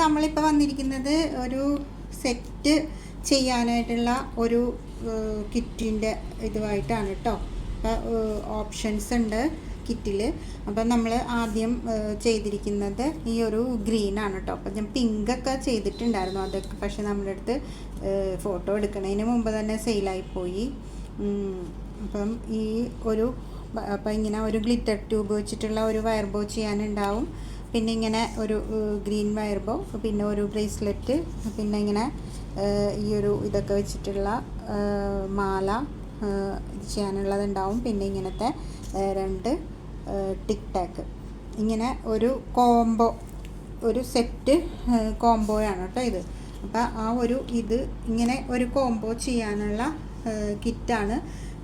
നമ്മളിപ്പോൾ വന്നിരിക്കുന്നത് ഒരു സെറ്റ് ചെയ്യാനായിട്ടുള്ള ഒരു കിറ്റിന്റെ ഇതുമായിട്ടാണ് കേട്ടോ ഓപ്ഷൻസ് ഉണ്ട് കിറ്റിൽ അപ്പം നമ്മൾ ആദ്യം ചെയ്തിരിക്കുന്നത് ഈ ഒരു ഗ്രീനാണ് കേട്ടോ അപ്പം ഞാൻ പിങ്കൊക്കെ ചെയ്തിട്ടുണ്ടായിരുന്നു അതൊക്കെ. പക്ഷേ നമ്മുടെ അടുത്ത് ഫോട്ടോ എടുക്കുന്നതിന് മുമ്പ് തന്നെ സെയിലായിപ്പോയി അപ്പം ഈ ഒരു അപ്പം ഇങ്ങനെ ഒരു ഗ്ലിറ്റർ ട്യൂബ് വെച്ചിട്ടുള്ള ഒരു വയർ ബോ ചെയ്യാനുണ്ടാവും. പിന്നെ ഇങ്ങനെ ഒരു ഗ്രീൻ വയർ ബോ പിന്നെ ഒരു ബ്രേസ്ലെറ്റ് പിന്നെ ഇങ്ങനെ ഈ ഒരു ഇതൊക്കെ വെച്ചിട്ടുള്ള മാല ചെയ്യാനുള്ളതുണ്ടാവും. പിന്നെ ഇങ്ങനത്തെ രണ്ട് ടിക് ടാക്ക് ഇങ്ങനെ ഒരു കോംബോ ഒരു സെറ്റ് കോംബോയാണ് കേട്ടോ ഇത്. അപ്പോൾ ആ ഒരു ഇത് ഇങ്ങനെ ഒരു കോംബോ ചെയ്യാനുള്ള കിറ്റാണ്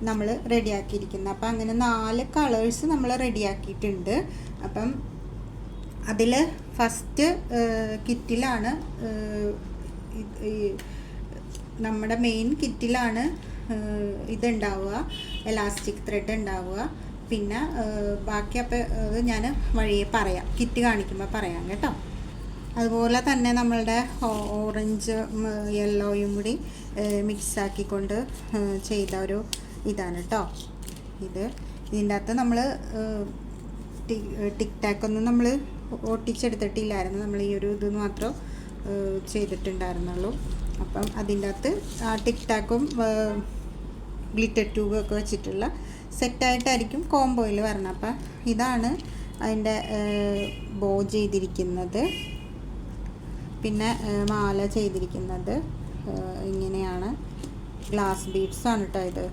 നമ്മൾ റെഡിയാക്കിയിരിക്കുന്നത്. അപ്പം അങ്ങനെ നാല് കളേഴ്സ് നമ്മൾ റെഡിയാക്കിയിട്ടുണ്ട്. അപ്പം അതിൽ ഫസ്റ്റ് കിറ്റിലാണ് നമ്മുടെ മെയിൻ കിറ്റിലാണ് ഇതുണ്ടാവുക എലാസ്റ്റിക് ത്രെഡ് ഉണ്ടാവുക. പിന്നെ ബാക്കി അപ്പോൾ ഞാൻ വഴിയെ പറയാം. കിറ്റ് കാണിക്കുമ്പോൾ പറയാം കേട്ടോ. അതുപോലെ തന്നെ നമ്മളുടെ ഓറഞ്ച് യെല്ലോയും കൂടി മിക്സാക്കിക്കൊണ്ട് ചെയ്ത ഒരു ഇതാണ് കേട്ടോ ഇത്. ഇതിന്റെ അകത്ത് നമ്മൾ ടിക് ടാക്ക് ഒന്നും നമ്മൾ ഒട്ടിച്ചെടുത്തിട്ടില്ലായിരുന്നു. നമ്മൾ ഈ ഒരു ഇത് മാത്രം ചെയ്തിട്ടുണ്ടായിരുന്നുള്ളൂ. അപ്പം അതിന്റെ അകത്ത് ടിക് ടാക്കും ഗ്ലിറ്റർ ട്യൂബും ഒക്കെ വെച്ചിട്ടുള്ള സെറ്റായിട്ടായിരിക്കും കോംബോയിൽ വരണം അപ്പം ഇതാണ് അതിന്റെ ബോ ചെയ്തിരിക്കുന്നത്. പിന്നെ മാല ചെയ്തിരിക്കുന്നത്. ഇങ്ങനെയാണ്. ഗ്ലാസ് ബീഡ്സാണ് കേട്ടോ ഇത്.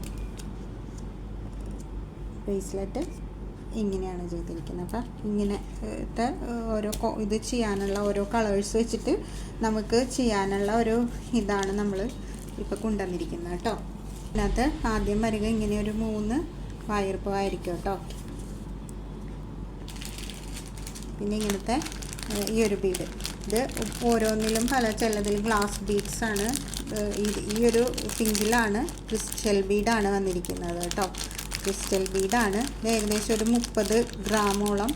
ബ്രേസ്ലെറ്റ് ഇങ്ങനെയാണ് ചെയ്തിരിക്കുന്നത്. അപ്പം ഇങ്ങനത്തെ ഓരോ ഇത് ചെയ്യാനുള്ള ഓരോ കളേഴ്സ് വെച്ചിട്ട് നമുക്ക് ചെയ്യാനുള്ള ഒരു ഇതാണ് നമ്മൾ ഇപ്പോൾ കൊണ്ടുവന്നിരിക്കുന്നത് കേട്ടോ. ഇതിനകത്ത് ആദ്യം വരിക ഇങ്ങനെ ഒരു മൂന്ന് വയർപ്പ് ആയിരിക്കും കേട്ടോ. പിന്നെ ഇങ്ങനത്തെ ഈ ഒരു ബീഡ് ഇത് ഓരോന്നിലും പല ചിലതിൽ ഗ്ലാസ് ബീഡ്സ് ആണ് ഈ ഒരു പിങ്കിലാണ് ക്രിസ്റ്റൽ ബീഡാണ് വന്നിരിക്കുന്നത് കേട്ടോ. ക്രിസ്റ്റൽ ബീഡാണ്. ഇത് ഏകദേശം ഒരു മുപ്പത് ഗ്രാമോളം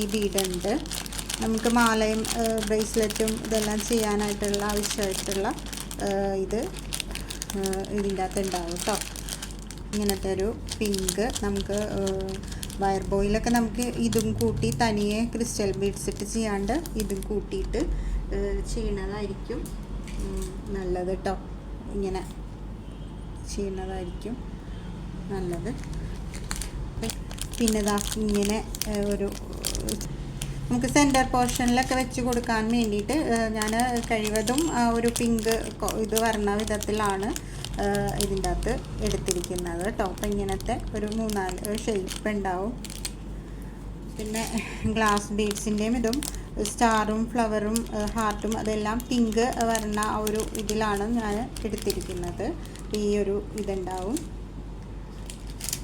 ഈ ബീഡുണ്ട്. നമുക്ക് മാലയും ബ്രേസ്ലെറ്റും ഇതെല്ലാം ചെയ്യാനായിട്ടുള്ള ആവശ്യമായിട്ടുള്ള ഇത് ഇതിന്റെ അകത്ത് ഉണ്ടാവും കേട്ടോ ഇങ്ങനത്തെ ഒരു പിങ്ക് നമുക്ക് വയർ ബോയിലൊക്കെ നമുക്ക് ഇതും കൂട്ടി തനിയെ ക്രിസ്റ്റൽ ബീഡ്സ് ഇട്ട് ചെയ്യാണ്ട് ഇതും കൂട്ടിയിട്ട് ചെയ്യണതായിരിക്കും. നല്ലത് കേട്ടോ ഇങ്ങനെ ചെയ്യുന്നതായിരിക്കും നല്ലത്. പിന്നെ ഇതാ ഇങ്ങനെ ഒരു നമുക്ക് സെന്റർ പോർഷനിലൊക്കെ വെച്ച് കൊടുക്കാൻ വേണ്ടിയിട്ട് ഞാൻ കഴിവതും ഒരു പിങ്ക് ഇത് വരണ വിധത്തിലാണ് ഇതിന്റെ അകത്ത് എടുത്തിരിക്കുന്നത് കേട്ടോ അപ്പം ഇങ്ങനത്തെ ഒരു മൂന്നാൽ ഷേപ്പ് ഉണ്ടാവും. പിന്നെ ഗ്ലാസ് ബീഡ്സിന്റെയും ഇതും സ്റ്റാറും ഫ്ലവറും ഹാർട്ടും അതെല്ലാം പിങ്ക് വരണ ആ ഒരു ഇതിലാണ് ഞാൻ എടുത്തിരിക്കുന്നത്. ഈ ഒരു ഇതുണ്ടാവും.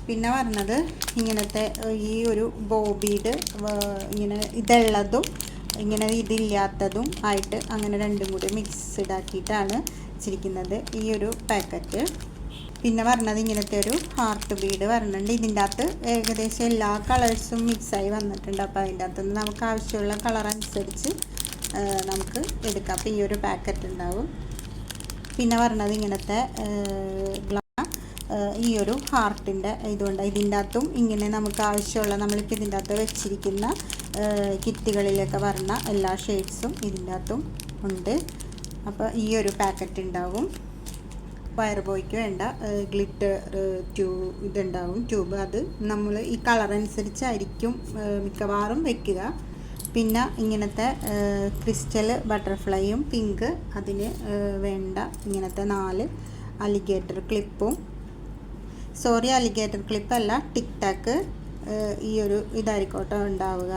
പിന്നെ പറഞ്ഞത് ഇങ്ങനത്തെ ഈ ഒരു ബോബീഡ് ഇങ്ങനെ ഇതുള്ളതും ഇങ്ങനെ ഇതില്ലാത്തതും ആയിട്ട് അങ്ങനെ രണ്ടും കൂടി മിക്സ്ഡ് ആക്കിയിട്ടാണ് വെച്ചിരിക്കുന്നത് ഈ ഒരു പാക്കറ്റ്. പിന്നെ പറഞ്ഞത് ഇങ്ങനത്തെ ഒരു ഹാർട്ട് ബീഡ് വരണുണ്ട്. ഇതിന്റെ അകത്ത് ഏകദേശം എല്ലാ കളേഴ്സും മിക്സായി വന്നിട്ടുണ്ട്. അപ്പോൾ അതിന്റെ അകത്തുനിന്ന് നമുക്ക് ആവശ്യമുള്ള കളർ അനുസരിച്ച് നമുക്ക് എടുക്കാം. അപ്പോൾ ഈ ഒരു പാക്കറ്റ് ഉണ്ടാവും. പിന്നെ പറഞ്ഞത് ഇങ്ങനത്തെ ഈ ഒരു ഹാർട്ടിന്റെ ഇതുകൊണ്ട് ഇതിന്റെ അകത്തും ഇങ്ങനെ നമുക്ക് ആവശ്യമുള്ള നമ്മളിപ്പോൾ ഇതിന്റെ അകത്ത് വെച്ചിരിക്കുന്ന കിറ്റുകളിലൊക്കെ വരുന്ന എല്ലാ ഷെയ്ഡ്സും ഇതിന്റെ അകത്തും ഉണ്ട്. അപ്പോൾ ഈ ഒരു പാക്കറ്റ് ഉണ്ടാവും. വയർ ബോയ്ക്ക് വേണ്ട ഗ്ലിറ്റർ ട്യൂ ഇതുണ്ടാവും. ട്യൂബ് അത് നമ്മൾ ഈ കളർ അനുസരിച്ചായിരിക്കും മിക്കവാറും വെക്കുക. പിന്നെ ഇങ്ങനത്തെ ക്രിസ്റ്റൽ ബട്ടർഫ്ലൈയും പിങ്ക് അതിന് വേണ്ട ഇങ്ങനത്തെ നാല് അലിഗേറ്റർ ക്ലിപ്പും സോറി അലിഗേറ്റർ ക്ലിപ്പ് അല്ല ടിക് ടാക്ക് ഈ ഒരു ഇതായിക്കോട്ടെ ഉണ്ടാവുക.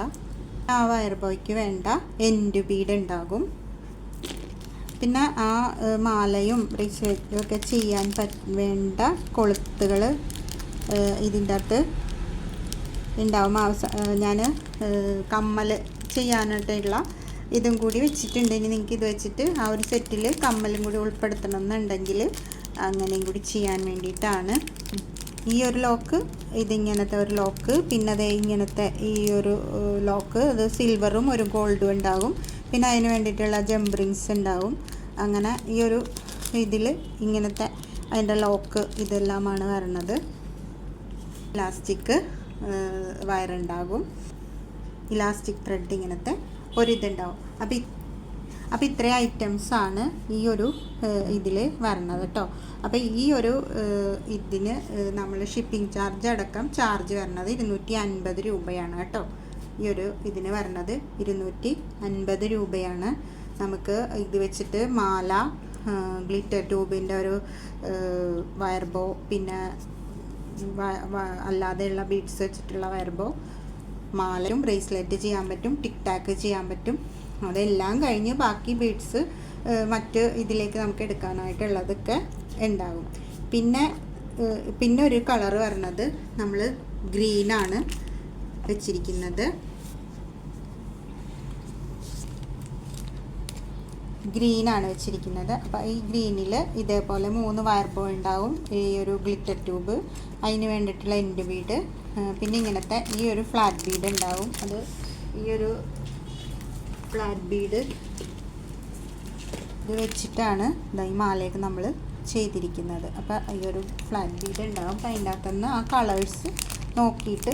ആ വയർ ബോയ്ക്ക് വേണ്ട എൻഡ് ബീഡ് ഉണ്ടാകും. പിന്നെ ആ മാലയും ബ്രേസ്ലെറ്റും ഒക്കെ ചെയ്യാൻ വേണ്ട കൊളുത്തുകൾ ഇതിന്റെ അകത്ത് ഉണ്ടാവും. അവസ ഞാൻ കമ്മൽ ചെയ്യാനായിട്ടുള്ള ഇതും കൂടി വെച്ചിട്ടുണ്ട്. ഇനി നിങ്ങൾക്ക് ഇത് വെച്ചിട്ട് ആ ഒരു സെറ്റിൽ കമ്മലും കൂടി ഉൾപ്പെടുത്തണം എന്നുണ്ടെങ്കിൽ അങ്ങനെയും കൂടി ചെയ്യാൻ വേണ്ടിയിട്ടാണ്. ഈ ഒരു ലോക്ക് ഇതിങ്ങനത്തെ ഒരു ലോക്ക് പിന്നെ അതേ ഇങ്ങനത്തെ ഈ ഒരു ലോക്ക് അത് സിൽവറും ഒരു ഗോൾഡും ഉണ്ടാകും. പിന്നെ അതിന് വേണ്ടിയിട്ടുള്ള ജംബ്രിങ്സ് ഉണ്ടാകും. അങ്ങനെ ഈ ഒരു ഇതിൽ ഇങ്ങനത്തെ അതിന്റെ ലോക്ക് ഇതെല്ലാമാണ് വരണത്. ഇലാസ്റ്റിക് വയറുണ്ടാകും ഇലാസ്റ്റിക് ത്രെഡ് ഇങ്ങനത്തെ ഒരിതുണ്ടാവും അപ്പോൾ അപ്പോൾ ഇത്രയും ഐറ്റംസ് ആണ് ഈ ഒരു ഇതിൽ വരണത് കേട്ടോ അപ്പോൾ ഈ ഒരു ഇതിന് നമ്മൾ ഷിപ്പിംഗ് ചാർജ് അടക്കം ചാർജ് വരണത് ഇരുന്നൂറ്റി അൻപത് രൂപയാണ് കേട്ടോ. ഈ ഒരു ഇതിന് വരണത് ഇരുന്നൂറ്റി അൻപത് രൂപയാണ്. നമുക്ക് ഇത് വെച്ചിട്ട് മാല ഗ്ലിറ്റർ ട്യൂബിന്റെ ഒരു വയർ ബോ പിന്നെ അല്ലാതെയുള്ള ബീഡ്സ് വെച്ചിട്ടുള്ള വയർബോ മാലയും ബ്രേസ്ലെറ്റ് ചെയ്യാൻ പറ്റും ടിക് ടാക്ക് ചെയ്യാൻ പറ്റും. അതെല്ലാം കഴിഞ്ഞ് ബാക്കി ബീഡ്സ് മറ്റ് ഇതിലേക്ക് നമുക്ക് എടുക്കാനായിട്ടുള്ളതൊക്കെ ഉണ്ടാകും പിന്നെ പിന്നെ ഒരു കളർ വരുന്നത് നമ്മൾ ഗ്രീനാണ് വെച്ചിരിക്കുന്നത്. ഗ്രീനാണ് വെച്ചിരിക്കുന്നത്. അപ്പോൾ ഈ ഗ്രീനിൽ ഇതേപോലെ മൂന്ന് വയർ ഉണ്ടാവും. ഈ ഒരു ഗ്ലിറ്റർ ട്യൂബ് അതിന് വേണ്ടിയിട്ടുള്ള എൻഡ് ബീഡ് പിന്നെ ഇങ്ങനത്തെ ഈ ഒരു ഫ്ലാറ്റ് ബീഡ് ഉണ്ടാവും. അത് ഈ ഒരു ഫ്ലാറ്റ് ബീഡ് ഇത് വെച്ചിട്ടാണ് ഈ മാലയൊക്കെ നമ്മൾ ചെയ്തിരിക്കുന്നത്. അപ്പോൾ ഈ ഒരു ഫ്ലാറ്റ് ബീഡ് ഉണ്ടാകും അപ്പോൾ അതിന്റെ അകത്തുനിന്ന് ആ കളേഴ്സ് നോക്കിയിട്ട്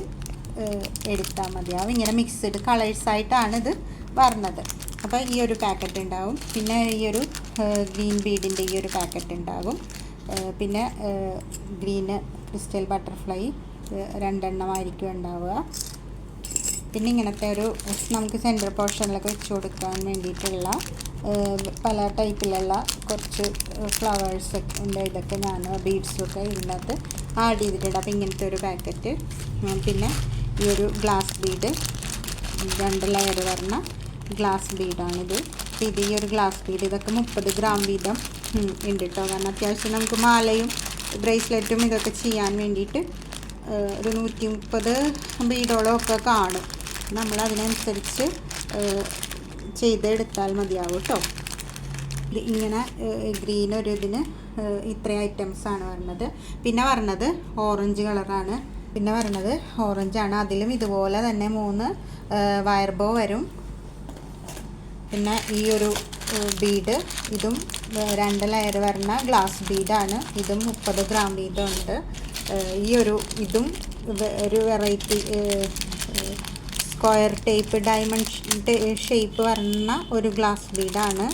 എടുത്താൽ മതിയാവും ഇങ്ങനെ മിക്സ്ഡ് കളേഴ്സായിട്ടാണ് ഇത് വരുന്നത് അപ്പോൾ ഈ ഒരു പാക്കറ്റ് ഉണ്ടാവും. പിന്നെ ഈ ഒരു ഗ്രീൻ ബീഡിന്റെ ഈ ഒരു പാക്കറ്റ് ഉണ്ടാകും പിന്നെ ഗ്രീന് ക്രിസ്റ്റൽ ബട്ടർഫ്ലൈ രണ്ടെണ്ണമായിരിക്കും ഉണ്ടാവുക. പിന്നെ ഇങ്ങനത്തെ ഒരു നമുക്ക് സെന്റർ പോർഷനിലൊക്കെ വെച്ച് കൊടുക്കാൻ വേണ്ടിയിട്ടുള്ള പല ടൈപ്പിലുള്ള കുറച്ച് ഫ്ലവേഴ്സ് ഉണ്ട്. ഇതൊക്കെ ഞാൻ ബീഡ്സൊക്കെ ഇതിനകത്ത് ആഡ് ചെയ്തിട്ടുണ്ട്. അപ്പോൾ ഇങ്ങനത്തെ ഒരു പാക്കറ്റ് പിന്നെ ഈ ഒരു ഗ്ലാസ് ബീഡ് രണ്ട് ലെയർ വരുന്ന ഗ്ലാസ് ബീഡാണിത് ഇത് ഈ ഒരു ഗ്ലാസ് ബീഡ് ഇതൊക്കെ മുപ്പത് ഗ്രാം വീതം ഉണ്ട് കേട്ടോ കാരണം അത്യാവശ്യം നമുക്ക് മാലയും ബ്രേസ്ലെറ്റും ഇതൊക്കെ ചെയ്യാൻ വേണ്ടിയിട്ട് ഒരു നൂറ്റി മുപ്പത് ബീഡോളം ഒക്കെ കാണും. നമ്മൾ അതിനനുസരിച്ച് ചെയ്തെടുത്താൽ മതിയാവും കേട്ടോ ഇങ്ങനെ ഗ്രീൻ ഒരു ഇതിന് ഐറ്റംസ് ആണ് വരുന്നത് പിന്നെ പറഞ്ഞത് ഓറഞ്ച് കളറാണ്. പിന്നെ വരുന്നത് ഓറഞ്ചാണ് അതിലും ഇതുപോലെ തന്നെ മൂന്ന് വയർ ബോ വരും. പിന്നെ ഈ ഒരു ബീഡ് ഇതും രണ്ട് ലെയർ വരുന്ന ഗ്ലാസ് ബീഡാണ് ഇതും മുപ്പത് ഗ്രാം വീതമുണ്ട് ഈ ഒരു ഇതും ഒരു variety square type diamond shape വരുന്ന ഒരു ഗ്ലാസ് ബീഡാണ്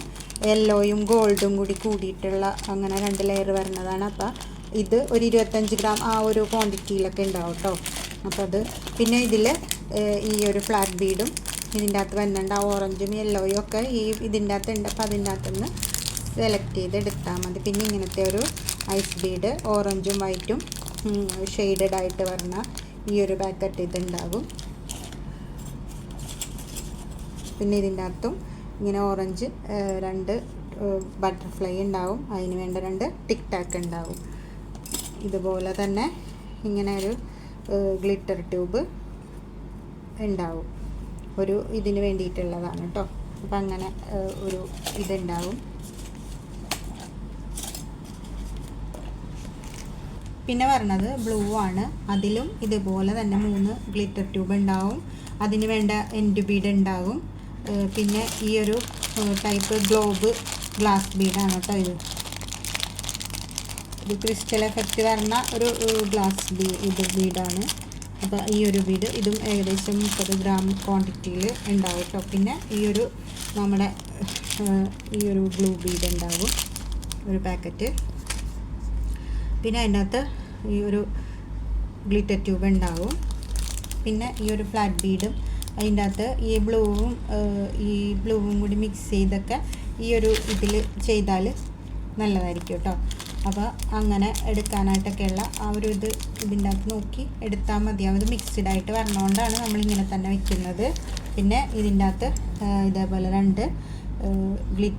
യെല്ലോയും ഗോൾഡും കൂടി കൂടിയിട്ടുള്ള അങ്ങനെ രണ്ട് ലെയർ വരുന്നതാണ് അപ്പോൾ ഇത് ഒരു ഇരുപത്തഞ്ച് ഗ്രാം ആ ഒരു ക്വാണ്ടിറ്റിയിലൊക്കെ ഉണ്ടാവും കേട്ടോ അപ്പോൾ അത് പിന്നെ ഇതിൽ ഈ ഒരു ഫ്ലാറ്റ് ബീഡും ഇതിന്റെ അകത്ത് വരുന്നുണ്ട് ആ ഓറഞ്ചും യെല്ലോയും ഒക്കെ ഈ ഇതിന്റെ അകത്ത് ഉണ്ട് അപ്പോൾ അതിന്റെ അകത്തുനിന്ന് സെലക്ട് ചെയ്ത് എടുത്താൽ മതി. പിന്നെ ഇങ്ങനത്തെ ഒരു ഐസ് ബീഡ് ഓറഞ്ചും വൈറ്റും ഷെയ്ഡഡ് ആയിട്ട് വരുന്ന ഈ ഒരു പാക്കറ്റ് ഇതുണ്ടാകും. പിന്നെ ഇതിന്റെ അകത്തും ഇങ്ങനെ ഓറഞ്ച് രണ്ട് ബട്ടർഫ്ലൈ ഉണ്ടാവും. അതിന് വേണ്ട രണ്ട് ടിക് ടാക്ക് ഉണ്ടാവും. ഇതുപോലെ തന്നെ ഇങ്ങനെ ഒരു ഗ്ലിറ്റർ ട്യൂബ് ഉണ്ടാവും. ഒരു ഇതിന് വേണ്ടിയിട്ടുള്ളതാണ് കേട്ടോ അപ്പം അങ്ങനെ ഒരു ഇതുണ്ടാവും. പിന്നെ പറഞ്ഞത് ബ്ലൂ ആണ്. അതിലും ഇതുപോലെ തന്നെ മൂന്ന് ഗ്ലിറ്റർ ട്യൂബ് ഉണ്ടാവും. അതിന് വേണ്ട എൻഡ് ബീഡ് ഉണ്ടാവും. പിന്നെ ഈ ഒരു ടൈപ്പ് ഗ്ലോബ് ഗ്ലാസ് ബീഡാണ് കേട്ടോ ഇത്. ഇത് ക്രിസ്റ്റൽ എഫക്റ്റ് വരുന്ന ഒരു ഗ്ലാസ് ബീ ഇത് ബീഡാണ് അപ്പോൾ ഈ ഒരു ബീഡ് ഇതും ഏകദേശം മുപ്പത് ഗ്രാം ക്വാണ്ടിറ്റിയിൽ ഉണ്ടാവും കേട്ടോ പിന്നെ ഈ ഒരു നമ്മുടെ ഈ ഒരു ബ്ലൂ ബീഡ് ഉണ്ടാവും. ഒരു പാക്കറ്റ് പിന്നെ അതിനകത്ത് ഈ ഒരു ഗ്ലിറ്റർ ട്യൂബ് ഉണ്ടാവും. പിന്നെ ഈ ഒരു ഫ്ലാറ്റ് ബീഡും അതിന്റെ അകത്ത് ഈ ബ്ലൂവും ഈ ബ്ലൂവും കൂടി മിക്സ് ചെയ്തൊക്കെ ഈ ഒരു ഇതിൽ ചെയ്താൽ നല്ലതായിരിക്കും കേട്ടോ അപ്പോൾ അങ്ങനെ എടുക്കാനായിട്ടൊക്കെയുള്ള ആ ഒരു ഇത് ഇതിന്റെ അകത്ത് നോക്കി എടുത്താൽ മതിയാവും ഇത് മിക്സ്ഡ് ആയിട്ട് വരണോണ്ടാണ് നമ്മളിങ്ങനെ തന്നെ വെക്കുന്നത്. പിന്നെ ഇതിന്റെ അകത്ത് ഇതേപോലെ രണ്ട് ഗ്ലി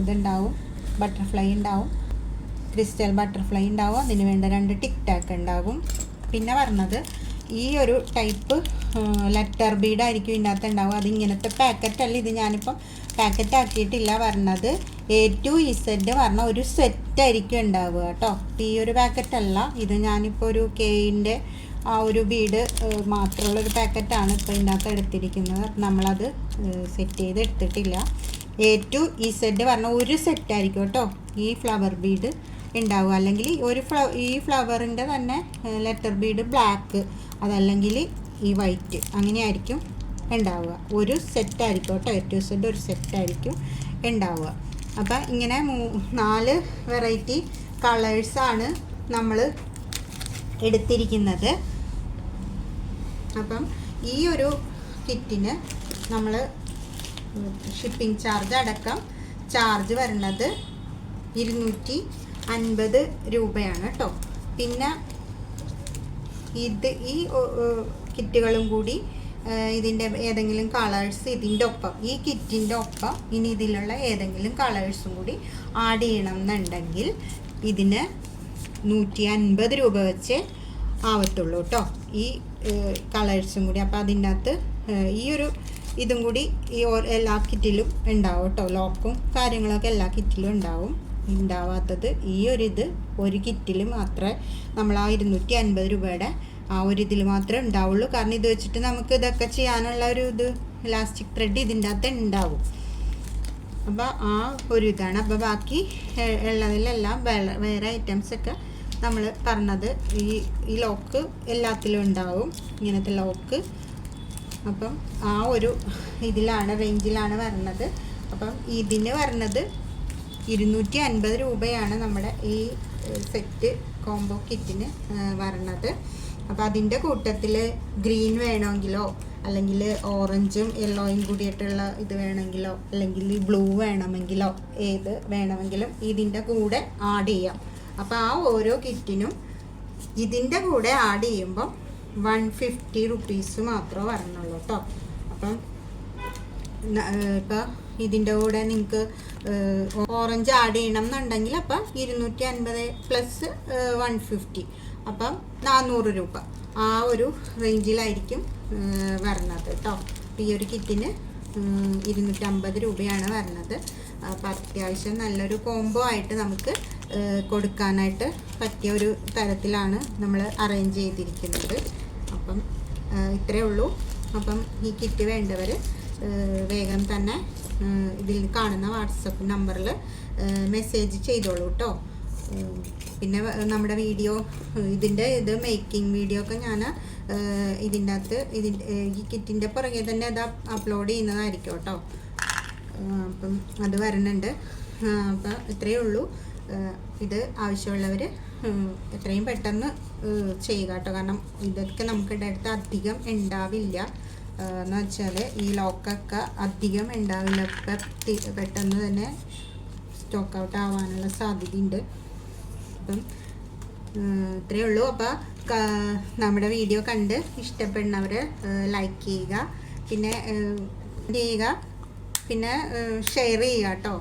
ഇതുണ്ടാവും. ബട്ടർഫ്ലൈ ഉണ്ടാവും. ക്രിസ്റ്റൽ ബട്ടർഫ്ലൈ ഉണ്ടാവും. അതിന് വേണ്ട രണ്ട് ടിക് ടാക്ക് ഉണ്ടാകും. പിന്നെ പറഞ്ഞത് ഈ ഒരു ടൈപ്പ് ലെറ്റർ ബീഡ് ആയിരിക്കും ഇതിനകത്ത് ഉണ്ടാവും അത് ഇങ്ങനത്തെ പാക്കറ്റ് അല്ല ഇത് ഞാനിപ്പം പാക്കറ്റ് ആക്കിയിട്ടില്ല പറഞ്ഞത്. എ ടു ഇസഡ് പറഞ്ഞ ഒരു സെറ്റ് ആയിരിക്കും ഉണ്ടാവുക കേട്ടോ. ഈ ഒരു പാക്കറ്റല്ല ഇത് ഞാനിപ്പോൾ ഒരു കെയിന്റെ ആ ഒരു ബീഡ് മാത്രമുള്ള ഒരു പാക്കറ്റാണ് ഇപ്പോൾ ഇതിനകത്ത് എടുത്തിരിക്കുന്നത്. നമ്മളത് സെറ്റ് ചെയ്ത് എടുത്തിട്ടില്ല. എ ടു ഇ സെഡ് പറഞ്ഞ ഒരു സെറ്റ് ആയിരിക്കും കേട്ടോ ഈ ഫ്ലവർ ബീഡ് ഉണ്ടാവുക. അല്ലെങ്കിൽ ഒരു ഫ്ല ഈ ഫ്ലവറിന്റെ തന്നെ ലെറ്റർ ബീഡ് ബ്ലാക്ക് അതല്ലെങ്കിൽ ഈ വൈറ്റ് അങ്ങനെയായിരിക്കും ഉണ്ടാവുക. ഒരു സെറ്റായിരിക്കും കേട്ടോ. എ ടു സെഡ് ഒരു സെറ്റായിരിക്കും ഉണ്ടാവുക. അപ്പോൾ ഇങ്ങനെ മൂ നാല് വെറൈറ്റി കളേഴ്സാണ് നമ്മൾ എടുത്തിരിക്കുന്നത്. അപ്പം ഈ ഒരു കിറ്റിന് നമ്മൾ ഷിപ്പിംഗ് ചാർജ് അടക്കം ചാർജ് വരുന്നത് ഇരുന്നൂറ്റി അൻപത് രൂപയാണ് കേട്ടോ. പിന്നെ ഇത് ഈ കിറ്റുകളും കൂടി ഇതിന്റെ ഏതെങ്കിലും കളേഴ്സ് ഇതിന്റെ ഒപ്പം. ഈ കിറ്റിന്റെ ഒപ്പം ഇനി ഇതിലുള്ള ഏതെങ്കിലും കളേഴ്സും കൂടി ആഡ് ചെയ്യണം എന്നുണ്ടെങ്കിൽ ഇതിന് നൂറ്റി അൻപത് രൂപ വെച്ച് ആവത്തുള്ളൂ കേട്ടോ. ഈ കളേഴ്സും കൂടി. അപ്പോൾ അതിന്റെ അകത്ത് ഈ ഒരു ഇതും കൂടി ഈ എല്ലാ കിറ്റിലും ഉണ്ടാവും കേട്ടോ. ലോക്കും കാര്യങ്ങളൊക്കെ എല്ലാ കിറ്റിലും ഉണ്ടാവും. ഉണ്ടാവാത്തത് ഈ ഒരു ഇത് ഒരു കിറ്റിൽ മാത്രമേ നമ്മൾ ആ ഇരുന്നൂറ്റി അൻപത് രൂപയുടെ ആ ഒരു ഇതിൽ മാത്രമേ ഉണ്ടാവുള്ളൂ. കാരണം ഇത് വെച്ചിട്ട് നമുക്ക് ഇതൊക്കെ ചെയ്യാനുള്ള ഒരു ഇത് ഇലാസ്റ്റിക് ത്രെഡ് ഇതിന്റെ അകത്ത് ഉണ്ടാവും. അപ്പോൾ ആ ഒരു ഇതാണ്. അപ്പോൾ ബാക്കി ഉള്ളതിലെല്ലാം വേറെ ഐറ്റംസ് ഒക്കെ നമ്മൾ പറഞ്ഞത് ഈ ഈ ലോക്ക് എല്ലാത്തിലും ഉണ്ടാവും. ഇങ്ങനത്തെ ലോക്ക്. അപ്പം ആ ഒരു ഇതിലാണ് റേഞ്ചിലാണ് വരുന്നത് അപ്പം ഇതിന് വരുന്നത് ഇരുന്നൂറ്റി അൻപത് രൂപയാണ് നമ്മുടെ ഈ സെറ്റ് കോംബോ കിറ്റിന് വരണത്. അപ്പോൾ അതിന്റെ കൂട്ടത്തിൽ ഗ്രീൻ വേണമെങ്കിലോ അല്ലെങ്കിൽ ഓറഞ്ചും യെല്ലോയും കൂടിയിട്ടുള്ള ഇത് വേണമെങ്കിലോ അല്ലെങ്കിൽ ബ്ലൂ വേണമെങ്കിലോ ഏത് വേണമെങ്കിലും ഇതിന്റെ കൂടെ ആഡ് ചെയ്യാം. അപ്പോൾ ആ ഓരോ കിറ്റിനും ഇതിന്റെ കൂടെ ആഡ് ചെയ്യുമ്പം വൺ ഫിഫ്റ്റി റുപ്പീസ് മാത്രമേ വരണുള്ളൂ കേട്ടോ അപ്പം ഇപ്പം ഇതിന്റെ കൂടെ നിങ്ങൾക്ക് ഓറഞ്ച് ആഡ് ചെയ്യണം എന്നുണ്ടെങ്കിൽ അപ്പം ഇരുന്നൂറ്റി അൻപത് പ്ലസ് വൺ ഫിഫ്റ്റി അപ്പം നാനൂറ് രൂപ. ആ ഒരു റേഞ്ചിലായിരിക്കും വരണത് കേട്ടോ. ഈ ഒരു കിറ്റിന് ഇരുന്നൂറ്റമ്പത് രൂപയാണ് വരണത് അപ്പം അത്യാവശ്യം നല്ലൊരു കോംബോ ആയിട്ട് നമുക്ക് കൊടുക്കാനായിട്ട് പറ്റിയ ഒരു തരത്തിലാണ് നമ്മൾ അറേഞ്ച് ചെയ്തിരിക്കുന്നത്. അപ്പം ഇത്രയേ ഉള്ളൂ. അപ്പം ഈ കിറ്റ് വേണ്ടവർ വേഗം തന്നെ ഇതിൽ കാണുന്ന വാട്സപ്പ് നമ്പറിൽ മെസ്സേജ് ചെയ്തോളൂ കേട്ടോ പിന്നെ നമ്മുടെ വീഡിയോ ഇതിന്റെ ഇത് മേക്കിംഗ് വീഡിയോ ഒക്കെ ഞാൻ ഇതിന്റെ അകത്ത് ഇതിന്റെ ഈ കിറ്റിന്റെ പുറകെ തന്നെ അത് അപ്ലോഡ് ചെയ്യുന്നതായിരിക്കും കേട്ടോ അപ്പം അത് വരുന്നുണ്ട് അപ്പം ഇത്രയേ ഉള്ളൂ. ഇത് ആവശ്യമുള്ളവർ എത്രയും പെട്ടെന്ന് ചെയ്യുക കേട്ടോ കാരണം ഇതൊക്കെ നമുക്ക് അടുത്ത് അധികം ഉണ്ടാവില്ല. എന്ന് വെച്ചാൽ ഈ ലോക്കൊക്കെ അധികം ഉണ്ടാവില്ല. പെട്ടെന്ന് തന്നെ സ്റ്റോക്ക് ഔട്ട് ആവാനുള്ള സാധ്യതയുണ്ട്. അപ്പം ഇത്രയേ ഉള്ളൂ. അപ്പോൾ നമ്മുടെ വീഡിയോ കണ്ട് ഇഷ്ടപ്പെടുന്നവർ ലൈക്ക് ചെയ്യുക. പിന്നെ ചെയ്യുക. പിന്നെ ഷെയർ ചെയ്യുക കേട്ടോ.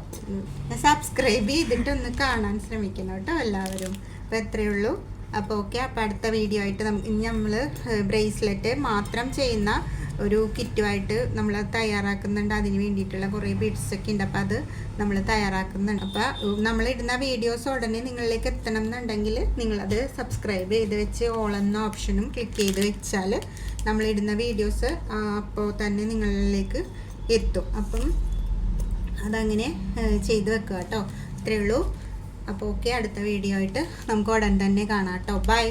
സബ്സ്ക്രൈബ് ചെയ്തിട്ടൊന്ന് കാണാൻ ശ്രമിക്കണം കേട്ടോ എല്ലാവരും. അപ്പോൾ എത്രയേ ഉള്ളൂ. അപ്പോൾ ഓക്കെ അപ്പോൾ അടുത്ത വീഡിയോ ആയിട്ട് നമുക്ക് ഇനി നമ്മൾ ബ്രേസ്ലെറ്റ് മാത്രം ചെയ്യുന്ന ഒരു കിറ്റുമായിട്ട് നമ്മൾ തയ്യാറാക്കുന്നുണ്ട്. അതിന് വേണ്ടിയിട്ടുള്ള കുറേ ബീഡ്സൊക്കെ ഉണ്ട്. അപ്പോൾ അത് നമ്മൾ തയ്യാറാക്കുന്നുണ്ട്. അപ്പോൾ നമ്മളിടുന്ന വീഡിയോസ് ഉടനെ നിങ്ങളിലേക്ക് എത്തണം എന്നുണ്ടെങ്കിൽ നിങ്ങളത് സബ്സ്ക്രൈബ് ചെയ്ത് വെച്ച് ഓൾ എന്ന ഓപ്ഷനും ക്ലിക്ക് ചെയ്ത് വെച്ചാൽ നമ്മളിടുന്ന വീഡിയോസ് അപ്പോൾ തന്നെ നിങ്ങളിലേക്ക് എത്തും. അപ്പം അതങ്ങനെ ചെയ്ത് വെക്കുക കേട്ടോ. ഇത്രയേ ഉള്ളൂ. അപ്പോൾ ഓക്കെ അടുത്ത വീഡിയോ ആയിട്ട് നമുക്ക് ഉടൻ തന്നെ കാണാം കേട്ടോ. ബൈ